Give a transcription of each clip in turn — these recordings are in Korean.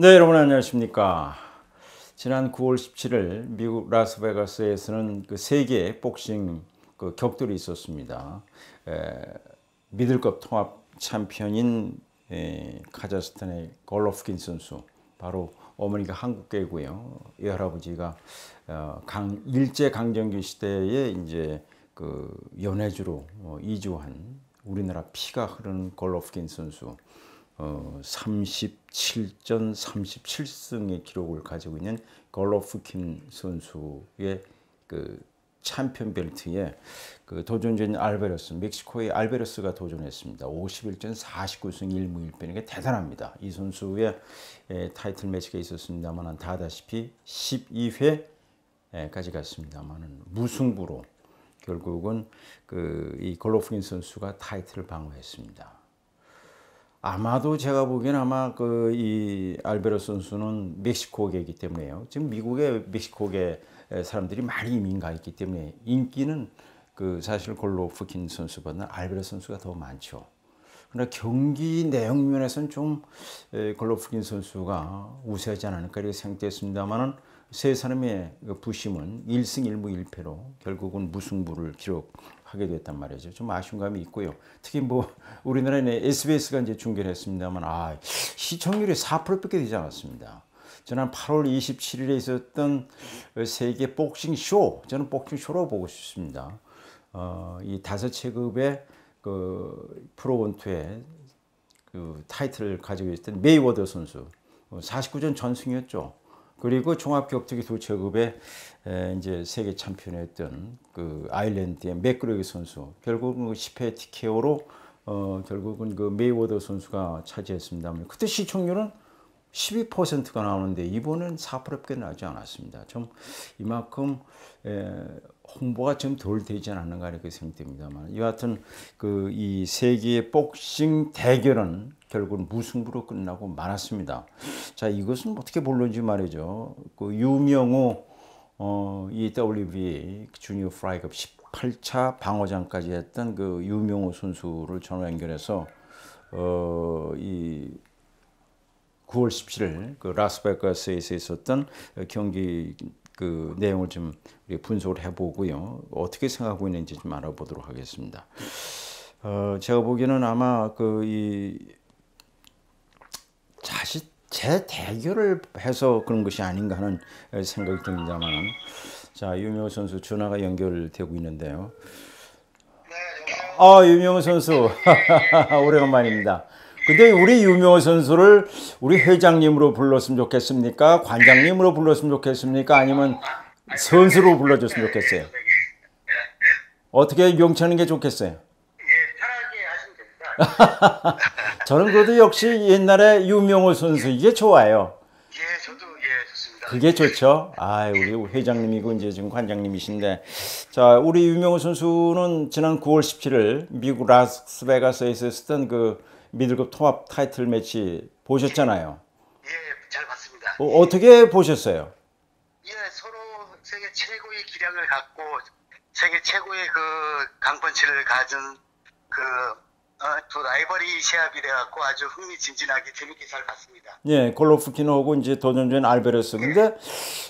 네, 여러분 안녕하십니까. 지난 9월 17일 미국 라스베가스에서는 그 세계 복싱 그 격돌이 있었습니다. 에, 미들급 통합 챔피언인 에, 카자흐스탄의 골로프킨 선수, 바로 어머니가 한국계고요. 이 할아버지가 어, 강, 일제 강점기 시대에 이제 그 연해주로 어, 이주한 우리나라 피가 흐르는 골로프킨 선수. 어, 37전 37승의 기록을 가지고 있는 골로프킨 선수의 그 챔피언 벨트에 그 도전자인 알베르스, 멕시코의 알베르스가 도전했습니다. 51전 49승 1무 1패 이게 대단합니다. 이 선수의 에, 타이틀 매치가 있었습니다만 다 아다시피 12회까지 갔습니다만 무승부로 결국은 그 이 골로프킨 선수가 타이틀을 방어했습니다. 아마도 제가 보기엔 아마 그 이 알베르 선수는 멕시코계이기 때문에요. 지금 미국의 멕시코계 사람들이 많이 이민 가 있기 때문에 인기는 그 사실 골로프킨 선수보다 알베르 선수가 더 많죠. 그러나 경기 내용 면에서는 좀 골로프킨 선수가 우세하지 않을까 이렇게 생각됐습니다만은 세 사람의 그 부심은 1승 1무 1패로 결국은 무승부를 기록하게 됐단 말이죠. 좀 아쉬운 감이 있고요. 특히 뭐 우리나라는 SBS가 이제 중계를 했습니다만 아, 시청률이 4%밖에 되지 않았습니다. 지난 8월 27일에 있었던 세계 복싱 쇼, 저는 복싱 쇼로 보고 싶습니다. 어, 이 다섯 체급의 그 프로 원투의 그 타이틀을 가지고 있던 메이워더 선수, 49전 전승이었죠. 그리고 종합격투기 두 체급에 이제 세계 챔피언이었던 그 아일랜드의 맥그레기 선수 결국은 10회 그 TKO로 어 결국은 그 메이워더 선수가 차지했습니다만 그때 시청률은 12%가 나오는데 이번엔 4%밖에 나지 않았습니다. 좀 이만큼 에, 홍보가 좀 덜 되지 않았는가 이렇게 생각됩니다만 여하튼 그 이 세계의 복싱 대결은 결국은 무승부로 끝나고 말았습니다. 자 이것은 어떻게 볼런지 말이죠. 그 유명호 어, EWB 주니어 프라이급 18차 방어장까지 했던 그 유명호 선수를 전화 연결해서 어, 이 9월 17일 그 라스베가스에서 있었던 경기 그 내용을 좀 분석을 해보고요. 어떻게 생각하고 있는지 좀 알아보도록 하겠습니다. 어, 제가 보기에는 아마 그 이 자식 제 대결을 해서 그런 것이 아닌가 하는 생각이 듭니다만 자 유명호 선수 전화가 연결되고 있는데요. 아 유명호 선수 오래간만입니다. 근데 우리 유명호 선수를 우리 회장님으로 불렀으면 좋겠습니까? 관장님으로 불렀으면 좋겠습니까? 아니면 선수로 불러줬으면 좋겠어요? 어떻게 용치하는 게 좋겠어요? 예. 저는 그래도 역시 옛날에 유명호 선수 이게 좋아요. 예, 저도. 그게 좋죠. 아, 우리 회장님이고 이제 지금 관장님이신데, 자, 우리 유명호 선수는 지난 9월 17일 미국 라스베가스에서 있었던 그 미들급 통합 타이틀 매치 보셨잖아요. 예, 잘 봤습니다. 어, 어떻게 보셨어요? 예, 서로 세계 최고의 기량을 갖고 세계 최고의 그 강펀치를 가진 그 어, 두 라이벌이 시합이 돼갖고 아주 흥미진진하게 재밌게 잘 봤습니다. 예, 골로프킨하고 이제 도전전 알베르스. 근데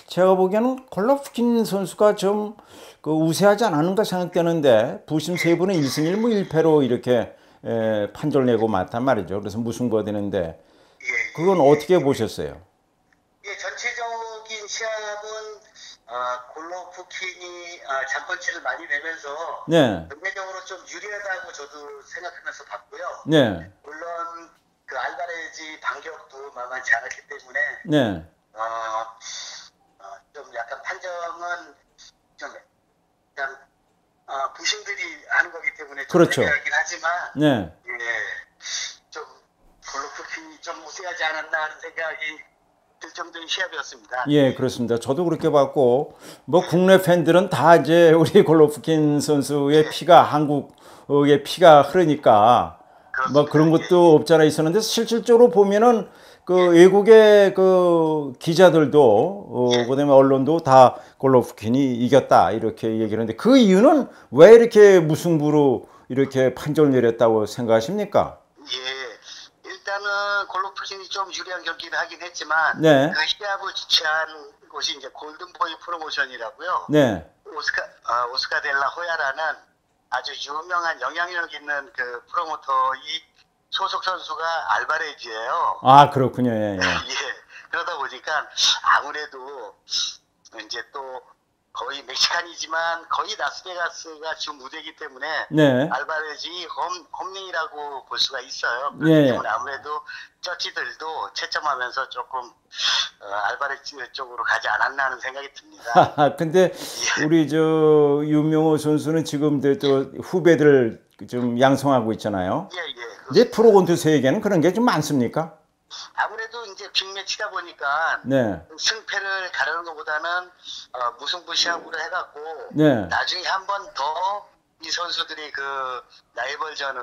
제가 보기에는 골로프킨 선수가 좀 그 우세하지 않았는가 생각되는데 부심 세 분은 1승 1무 1패로 이렇게 에, 판결 내고 맞단 말이죠. 그래서 무승부가 되는데 예, 그건 어떻게 보셨어요? 예, 전체적인 시합은 아, 골로프킨이 아, 잔펀치를 많이 내면서 네, 전체적으로 좀 유리하다고 저도 생각하면서 봤고요. 네, 물론 그 알바레지 반격도 만만치 않았기 때문에 네, 어, 어, 좀 약간 판정은 좀 약간 어, 부심들이 하는 거기 때문에 좀 그렇죠. 애매하긴 하지만 네. 예, 좀 골로프킨이 좀 우세하지 않았나 하는 생각이 들 정도의 시합이었습니다. 예, 그렇습니다. 저도 그렇게 봤고, 뭐 국내 팬들은 다 이제 우리 골로프킨 선수의 피가 한국의 피가 흐르니까 뭐 그런 것도 없잖아 있었는데 실질적으로 보면은 그 외국의 그 기자들도 어, 그다음에 언론도 다 골로프킨이 이겼다 이렇게 얘기를 하는데 그 이유는 왜 이렇게 무승부로 이렇게 판정을 내렸다고 생각하십니까? 예, 골로프진이 좀 유리한 경기를 하긴 했지만 네. 그 시합을 주최한 곳이 이제 골든보이 프로모션이라고요. 네. 오스카 아, 오스카 델라 호야라는 아주 유명한 영향력 있는 그 프로모터 이 소속 선수가 알바레즈예요. 아 그렇군요. 예, 예. 예. 그러다 보니까 아무래도 이제 또 거의 멕시칸이지만 거의 라스베가스가 주 무대이기 때문에 네. 알바레즈이 홈, 홈링이라고 볼 수가 있어요. 예. 그렇기 때문에 아무래도 저치들도 채점하면서 조금 어, 알바레즈 쪽으로 가지 않았나 하는 생각이 듭니다. 근데 우리 저 유명호 선수는 지금 또 후배들 좀 양성하고 있잖아요. 예, 예. 이제 프로곤투 세계는 그런 게 좀 많습니까? 아무래도 이제 빅매치다 보니까 네. 승패를 가르는 것보다는 어, 무승부 시합으로 해갖고 네. 나중에 한 번 더 이 선수들이 그 라이벌전을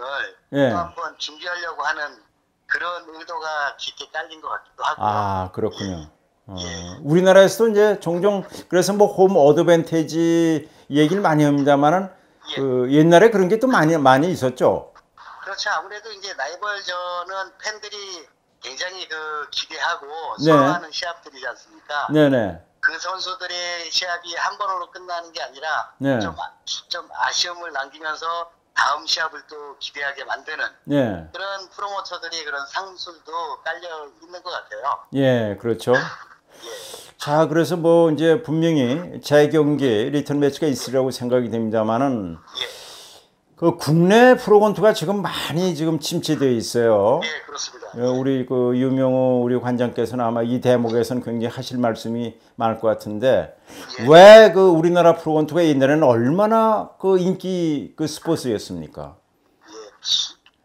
예. 또한번 준비하려고 하는 그런 의도가 깊게 깔린 것 같기도 하고요. 아 그렇군요. 어, 우리나라에서도 이제 종종 그래서 뭐 홈 어드밴테지 얘기를 많이 합니다만은 예. 그 옛날에 그런 게 또 많이 많이 있었죠. 그렇죠. 아무래도 이제 라이벌전은 팬들이 굉장히 그 기대하고 네. 선호하는 시합들이지 않습니까? 네네. 그 선수들의 시합이 한 번으로 끝나는 게 아니라 네. 좀, 아- 좀 아쉬움을 남기면서 다음 시합을 또 기대하게 만드는 네. 그런 프로모터들이 그런 상술도 깔려 있는 것 같아요. 예, 그렇죠. 예. 자, 그래서 뭐 이제 분명히 재경기 리턴 매치가 있으리라고 생각이 됩니다만은 예. 그 국내 프로건투가 지금 많이 지금 침체되어 있어요. 예, 그렇습니다. 어, 우리 그 유명호 우리 관장께서는 아마 이 대목에서는 굉장히 하실 말씀이 많을 것 같은데 왜그 우리나라 프로건투가 옛날에는 얼마나 그 인기 그 스포츠였습니까? 예.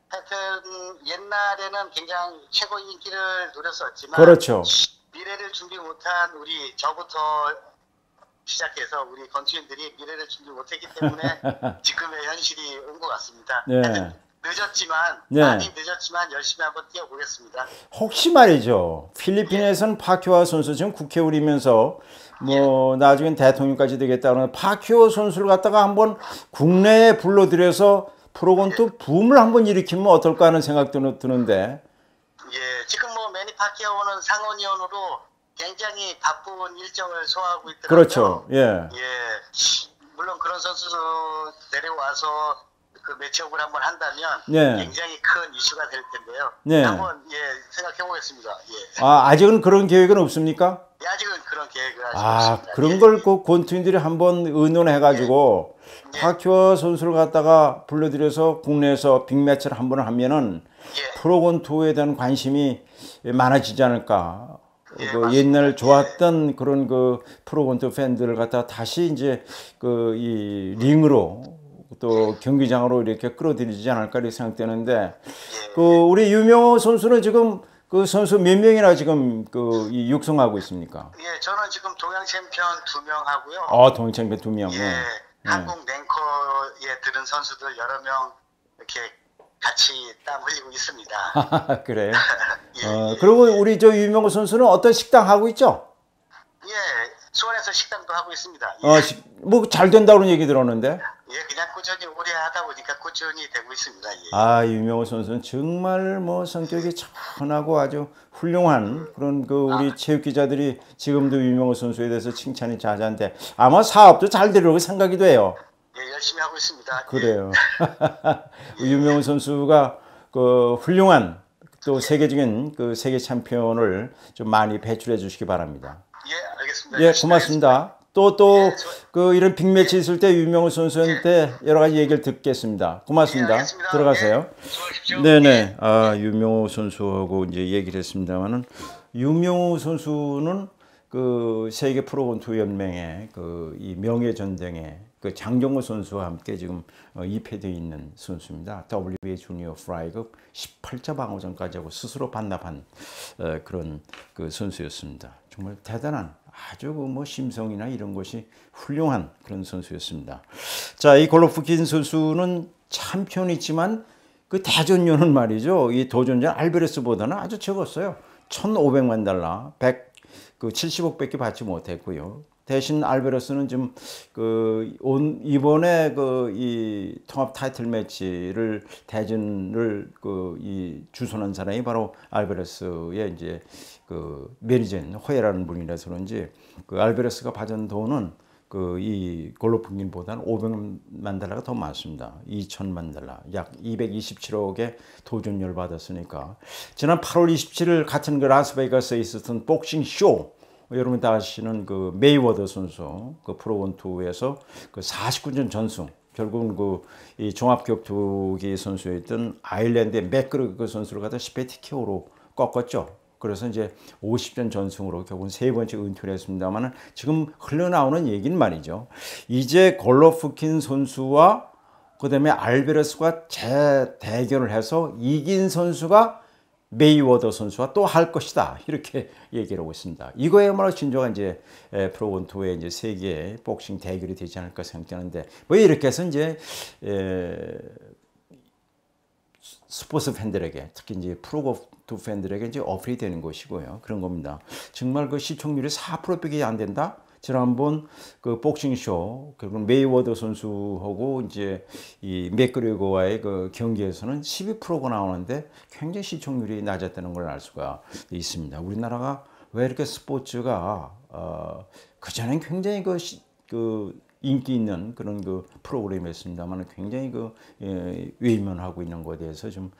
하여튼 옛날에는 굉장히 최고 인기를 누렸었지만 그렇죠. 미래를 준비 못한 우리 저부터 시작해서 우리 건투인들이 미래를 준비 못했기 때문에 지금의 현실이 온 것 같습니다. 네. 늦었지만 네. 많이 늦었지만 열심히 한번 뛰어보겠습니다. 혹시 말이죠. 필리핀에서는 파큐아 선수 지금 국회의원이면서 뭐 나중엔 대통령까지 되겠다는 파큐아 선수를 갖다가 한번 국내에 불러들여서 프로건투 붐을 한번 일으키면 어떨까 하는 생각 드는- 드는데 예, 지금 뭐 매니 파키아오는 상원의원으로 굉장히 바쁜 일정을 소화하고 있더라고요. 그렇죠. 예. 예, 물론 그런 선수 데려와서 그 매치업을 한번 한다면 네. 굉장히 큰 이슈가 될 텐데요. 네. 한번 예 생각해 보겠습니다. 예. 아, 아직은 그런 계획은 없습니까? 예, 아직은 그런 계획을 아직 아, 없습니다. 그런 예. 걸그 권투인들이 한번 의논해 가지고 예. 파큐아 선수를 갖다가 불러들여서 국내에서 빅매치를 한번 하면은 예. 프로곤투에 대한 관심이 많아지지 않을까. 예, 그. 옛날 좋았던 그런 그 프로곤투 팬들을 갖다 다시 이제 그 이 링으로 또 경기장으로 이렇게 끌어들이지 않을까 이렇게 생각되는데 예. 그 우리 유명호 선수는 지금 그 선수 몇 명이나 지금 그이 육성하고 있습니까? 예, 저는 지금 동양 챔피언 두 명 하고요. 아, 동창배 두 명. 예, 네. 한국 랭커에 들은 선수들 여러 명 이렇게 같이 땀 흘리고 있습니다. 그래요. 예, 어, 예. 그리고 우리 저 유명호 선수는 어떤 식당 하고 있죠? 예, 수원에서 식당도 하고 있습니다. 예, 어, 뭐 잘 된다는 얘기 들었는데. 예, 그냥 꾸준히 오래 하다 보니까 꾸준히 되고 있습니다. 예. 아, 유명호 선수는 정말 뭐 성격이 천하고 아주 훌륭한 그런 그 우리 체육 기자들이 지금도 유명호 선수에 대해서 칭찬이 자자한데 아마 사업도 잘 되려고 생각이 돼요. 예, 열심히 하고 있습니다. 그래요. 유명호 선수가 그 훌륭한 또 세계적인 그 세계 챔피언을 좀 많이 배출해 주시기 바랍니다. 예, 알겠습니다. 예, 고맙습니다. 또또 예, 저- 그 이런 빅매치 있을 때 유명호 선수한테 여러 가지 얘기를 듣겠습니다. 고맙습니다. 예. 들어가세요. 예. 네네. 아 유명호 선수하고 이제 얘기를 했습니다만은 유명호 선수는 그 세계 프로곤투 연맹의 그 이 명예 전쟁에 그 장정호 선수와 함께 지금 어, 입회되어 있는 선수입니다. WBA 주니어 프라이급 18자 방어전까지 하고 스스로 반납한 어, 그런 그 선수였습니다. 정말 대단한 아주 그뭐 심성이나 이런 것이 훌륭한 그런 선수였습니다. 자, 이 골로프킨 선수는 챔피언이지만 그 대전료는 말이죠. 이 도전자 알베레스보다는 아주 적었어요. 1,500만 달러, 100, 그 70억밖에 받지 못했고요. 대신 알베르스는 좀그 이번에 그 이 통합 타이틀 매치를 대진을 그 이 주선한 사람이 바로 알베르스의 이제 그 메리젠 호예라는 분이라서 그런지 그 알베르스가 받은 돈은 그 이 골로프긴보다는 500만 달러가 더 많습니다. 2천만 달러, 약 227억의 도전료를 받았으니까 지난 8월 27일 같은 그 라스베이거스에 있었던 복싱 쇼 여러분 다 아시는 그 메이워더 선수 그 프로 원투에서 그 49전 전승 결국은 그 이 종합 격투기 선수였던 아일랜드의 맥그르그 선수를 갖다 10회 TKO로 꺾었죠. 그래서 이제 50전 전승으로 결국은 세 번째 은퇴를 했습니다만 지금 흘러나오는 얘기는 말이죠. 이제 골로프킨 선수와 그 다음에 알베르스가 재대결을 해서 이긴 선수가 메이워더 선수와 또 할 것이다 이렇게 얘기를 하고 있습니다. 이거야말로 진정한 이제 프로 원투의 이제 세계 복싱 대결이 되지 않을까 생각되는데 뭐 이렇게 해서 이제 스포츠 팬들에게 특히 이제 프로골프 팬들에게 이제 어필이 되는 것이고요. 그런 겁니다. 정말 그 시청률이 4%밖에 안 된다. 지난번 그 복싱쇼 결국 메이워더 선수하고 이제 이 맥그리거와의 그 경기에서는 12%가 나오는데 굉장히 시청률이 낮았다는 걸 알 수가 있습니다. 우리나라가 왜 이렇게 스포츠가 어, 그전엔 굉장히 그, 시, 그 인기 있는 그런 그 프로그램이었습니다만 굉장히 그 예, 외면하고 있는 것에 대해서 좀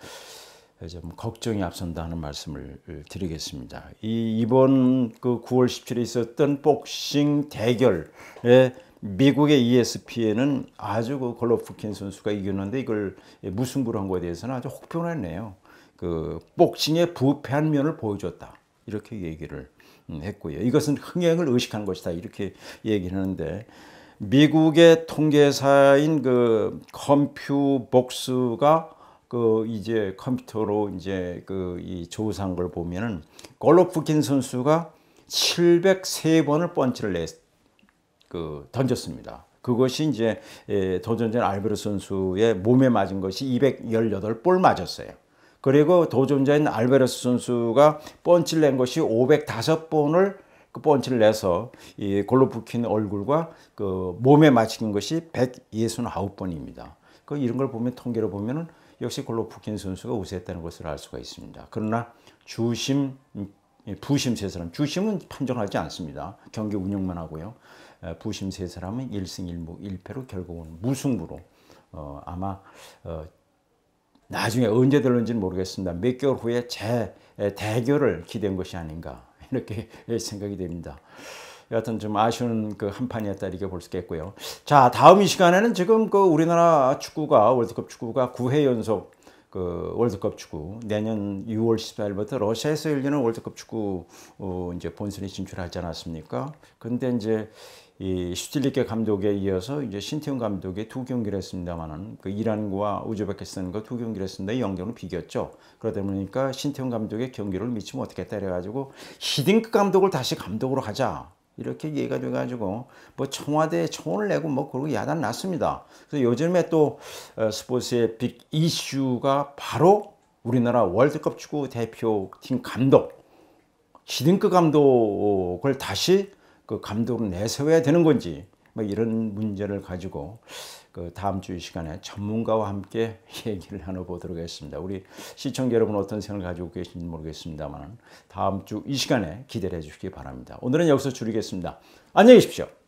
좀 걱정이 앞선다 는 말씀을 드리겠습니다. 이 이번 그 9월 17일에 있었던 복싱 대결에 미국의 ESPN은 아주 그 골로프킨 선수가 이겼는데 이걸 무승부로 한 거에 대해서는 아주 혹평했네요. 그 복싱의 부패한 면을 보여줬다. 이렇게 얘기를 했고요. 이것은 흥행을 의식한 것이다. 이렇게 얘기를 하는데 미국의 통계사인 그 컴퓨복스가 그 이제 컴퓨터로 이제 그 이 조사한 걸 보면은 골로프킨 선수가 703번을 펀치를 냈, 그 던졌습니다. 그것이 이제 도전자 알베르 선수의 몸에 맞은 것이 218볼 맞았어요. 그리고 도전자인 알베르스 선수가 펀치를 낸 것이 505번을 그 펀치를 내서 이 골로프킨 얼굴과 그 몸에 맞힌 것이 169번입니다. 그 이런 걸 보면 통계로 보면은 역시 골로프킨 선수가 우세했다는 것을 알 수가 있습니다. 그러나 주심, 부심 세 사람, 주심은 판정하지 않습니다. 경기 운영만 하고요. 부심 세 사람은 1승 1무 1패로 결국은 무승부로 어, 아마 어, 나중에 언제 될는지는 모르겠습니다. 몇 개월 후에 재 대결을 기대한 것이 아닌가 이렇게 생각이 됩니다. 여하튼 좀 아쉬운 그 한판이었다 이렇게 볼 수 있겠고요. 자, 다음 이 시간에는 지금 그 우리나라 축구가 월드컵 축구가 9회 연속 그 월드컵 축구 내년 6월 14일부터 러시아에서 열리는 월드컵 축구 어 이제 본선에 진출하지 않았습니까? 근데 이제 이 슈틸리케 감독에 이어서 이제 신태용 감독이 두 경기를 했습니다만은 그 이란과 우즈베키스탄과 두 경기를 했습니다. 영경을 비겼죠. 그러다 보니까 신태용 감독의 경기를 미치면 어떻게 때려가지고 히딩크 감독을 다시 감독으로 하자. 이렇게 얘기가 돼가지고 뭐 청와대에 청원을 내고 뭐 그러고 야단 났습니다. 그래서 요즘에 또 어, 스포츠의 빅 이슈가 바로 우리나라 월드컵 축구 대표팀 감독 히딩크 감독을 다시 그 감독을 내세워야 되는 건지 뭐 이런 문제를 가지고 그 다음 주 시간에 전문가와 함께 얘기를 나눠보도록 하겠습니다. 우리 시청자 여러분 어떤 생각을 가지고 계신지 모르겠습니다만 다음 주 이 시간에 기대를 해주시기 바랍니다. 오늘은 여기서 줄이겠습니다. 안녕히 계십시오.